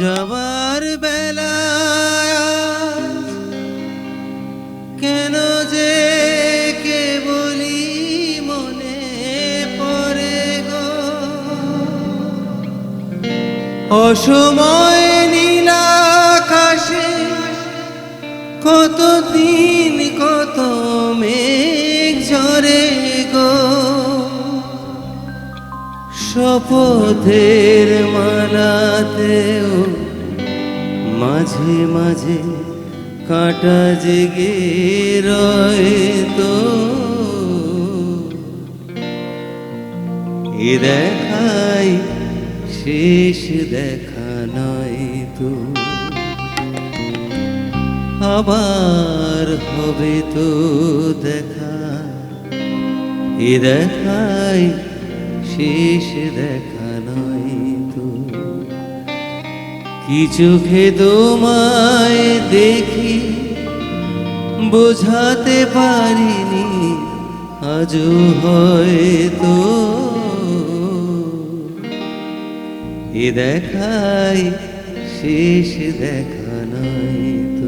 যাবার বেলা কেন যে কে বলি মনে পড়ে গো? অসময় নীলাকাশে কত দিন, কত মেঘ ঝরে গো? শপথের মালাতেও মাঝে মাঝে কাটা জেগে রয় তো। এ দেখাই শেষ দেখা নয় তো। আবার হবে তো দেখা। এ দেখাই শেষ দেখা তো কি চোখে তোমায় দেখি বোঝাতে পারিনি আজও হয়তো। এ দেখাই শেষ দেখা নয়।